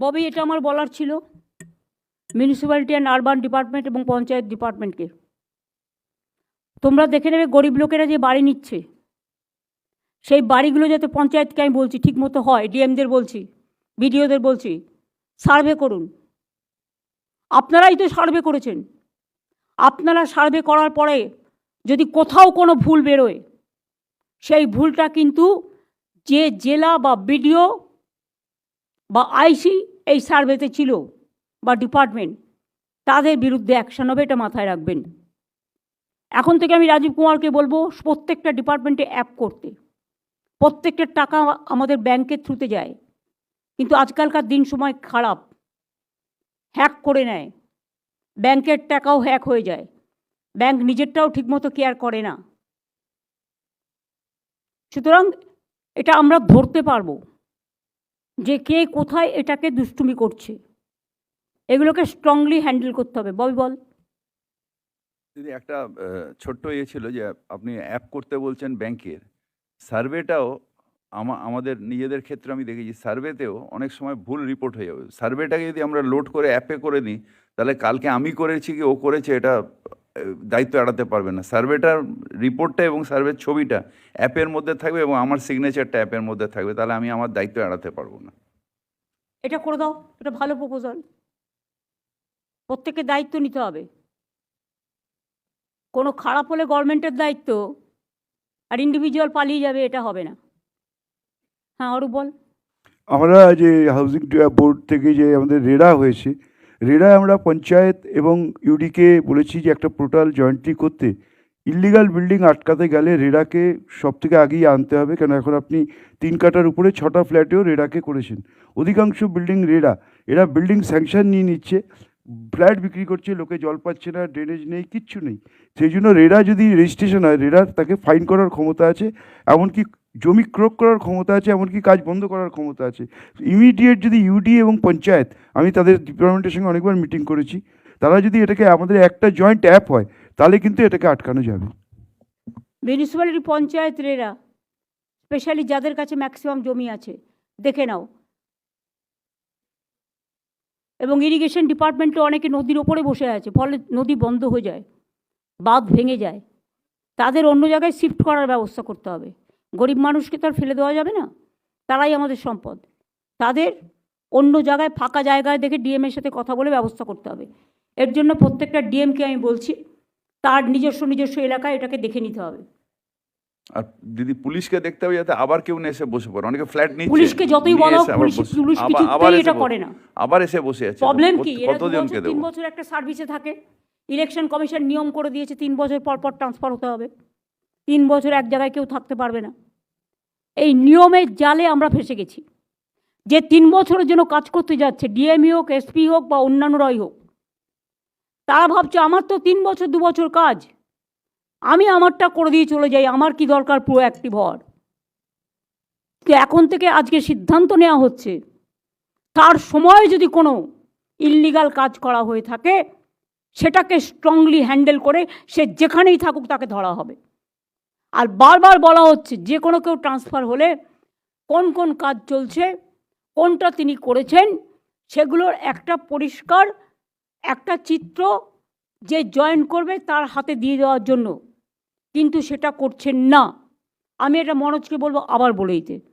ববি, এটা আমার বলার ছিল। মিউনিসিপ্যালিটি অ্যান্ড আরবান ডিপার্টমেন্ট এবং পঞ্চায়েত ডিপার্টমেন্টকে তোমরা দেখে নেবে, গরিব লোকেরা যে বাড়ি নিচ্ছে, সেই বাড়িগুলো যাতে পঞ্চায়েতকে আমি বলছি, ঠিকমতো হয়, ডিএমদের বলছি, বিডিওদের বলছি, সার্ভে করুন। আপনারাই তো সার্ভে করেছেন। আপনারা সার্ভে করার পরে যদি কোথাও কোনো ভুল বেরোয়, সেই ভুলটা কিন্তু যে জেলা বা বিডিও বা আইসি এই সার্ভেতে ছিল বা ডিপার্টমেন্ট, তাদের বিরুদ্ধে অ্যাকশন হবে এটা মাথায় রাখবেন। এখন থেকে আমি রাজীব কুমারকে বলব, প্রত্যেকটা ডিপার্টমেন্টে অ্যাপ করতে। প্রত্যেকটা টাকা আমাদের ব্যাংকের থ্রুতে যায়, কিন্তু আজকালকার দিন সময় খারাপ। হ্যাক করে নেয়। ব্যাংকের টাকাও হ্যাক হয়ে যায়। ব্যাংক নিজেরটাও ঠিকমতো কেয়ার করে না। সুতরাং এটা আমরা ধরতে পারব। যে কে কোথায় এটাকে দুষ্টুমি করছে। এগুলোকে স্ট্রংলি হ্যান্ডেল করতে হবে। বল বল। দিদি একটা ছোট্ট ইয়ে ছিল যে, আপনি অ্যাপ করতে বলছেন ব্যাংকের। সার্ভেটাও আমা, আমাদের নিজেদের ক্ষেত্রে আমি দেখেছি সার্ভেতেও অনেক সময় ভুল রিপোর্ট হয়ে যাবে। সার্ভেটাকে যদি আমরা লোড করে অ্যাপে করে নিই তাহলে কালকে আমি করেছি কি ও করেছে, এটা দায়িত্ব এড়াতে পারবে না। সার্ভেটার রিপোর্টটা এবং সার্ভের ছবিটা অ্যাপের মধ্যে থাকবে এবং আমার সিগনেচারটা অ্যাপের মধ্যে থাকবে তাহলে আমি আমার দায়িত্ব এড়াতে পারব না। এটা করে দাও এটা ভালো প্রপোজাল প্রত্যেকের দায়িত্ব নিতে হবে। কোনো খারাপ হলে গভর্নমেন্টের দায়িত্ব আর ইন্ডিভিজুয়াল পালিয়ে যাবে এটা হবে না। হ্যাঁ অরূপ বল। আমরা যে হাউজিং বোর্ড থেকে যে আমাদের রেডা হয়েছে রেডায় আমরা পঞ্চায়েত এবং ইউডিকে বলেছি যে একটা পোর্টাল জয়েন্টলি করতে, ইলিগাল বিল্ডিং আটকাতে গেলে রেডাকে সব থেকে আগেই আনতে হবে। কেন এখন আপনি তিন কাটার উপরে ছটা ফ্ল্যাটেও রেডাকে করেছেন। অধিকাংশ বিল্ডিং রেডা এরা বিল্ডিং স্যাংশন নিয়ে নিচ্ছে। ফ্ল্যাট বিক্রি করছে, লোকে জল পাচ্ছে না, ড্রেনেজ নেই, কিচ্ছু নেই। সেই জন্য রেডা যদি রেজিস্ট্রেশন হয় রেডার তাকে ফাইন করার ক্ষমতা আছে। এমনকি জমি ক্রোক করার ক্ষমতা আছে, এমনকি কাজ বন্ধ করার ক্ষমতা আছে। ইমিডিয়েট যদি ইউডি এবং পঞ্চায়েত, আমি তাদের ডিপার্টমেন্টের সঙ্গে অনেকবার মিটিং করেছি, তারা যদি এটাকে, আমাদের একটা জয়েন্ট অ্যাপ হয়, তাহলে কিন্তু এটাকে আটকানো যাবে। মিউনিসিপ্যালিটি পঞ্চায়েত রেরা স্পেশালি যাদের কাছে ম্যাক্সিমাম জমি আছে, দেখে নাও। এবং ইরিগেশন ডিপার্টমেন্টে অনেকে নদীর ওপরে বসে আছে, ফলে নদী বন্ধ হয়ে যায়, বাঁধ ভেঙে যায়। তাদের অন্য জায়গায় শিফট করার ব্যবস্থা করতে হবে। গরিব মানুষকে তো আর ফেলে দেওয়া যাবে না। তারাই আমাদের সম্পদ। তাদের অন্য জায়গায় ফাঁকা জায়গায় দেখে ডিএমের সাথে কথা বলে ব্যবস্থা করতে হবে। এর জন্য প্রত্যেকটা ডিএমকে আমি বলছি তার নিজস্ব নিজস্ব এলাকায় এটাকে দেখে নিতে হবে। আর দিদি পুলিশকে দেখতে হবে যাতে আবার কেউ না এসে বসে পড়ে। অনেকে ফ্ল্যাট নিচ্ছে। পুলিশকে যতই নিয়ে বলা পুলিশ আবার কিছুতেই এটা করে না। আবার এসে বসে আছে। প্রবলেম কি? এরা তিন বছর একটা সার্ভিসে থাকে। ইলেকশন কমিশন নিয়ম করে দিয়েছে তিন বছর পর পর ট্রান্সফার হতে হবে। তিন বছর এক জায়গায় কেউ থাকতে পারবে না। এই নিয়মের জালে আমরা ফেসে গেছি। যে তিন বছরের জন্য কাজ করতে যাচ্ছে, ডিএমই হোক, এসপি হোক বা অন্যান্যরাই হোক, তারা ভাবছে, আমার তো তিন বছর, দু বছর কাজ। আমি আমারটা করে দিয়ে চলে যাই, আমার কি দরকার পুরো অ্যাক্টিভ হওয়ার? তো এখন থেকে আজকে সিদ্ধান্ত নেওয়া হচ্ছে, তার সময় যদি কোনো ইল্লিগাল কাজ করা হয়ে থাকে, সেটাকে স্ট্রংলি হ্যান্ডেল করে সে যেখানেই থাকুক তাকে ধরা হবে। আর বারবার বলা হচ্ছে, যে কোনো কেউ ট্রান্সফার হলে কোন কোন কাজ চলছে, কোনটা তিনি করেছেন, সেগুলোর একটা পরিষ্কার, একটা চিত্র যে জয়েন করবে তার হাতে দিয়ে দেওয়ার জন্য। কিন্তু সেটা করছেন না। আমি এটা মনোজকে বলব আবার বলে দিতে।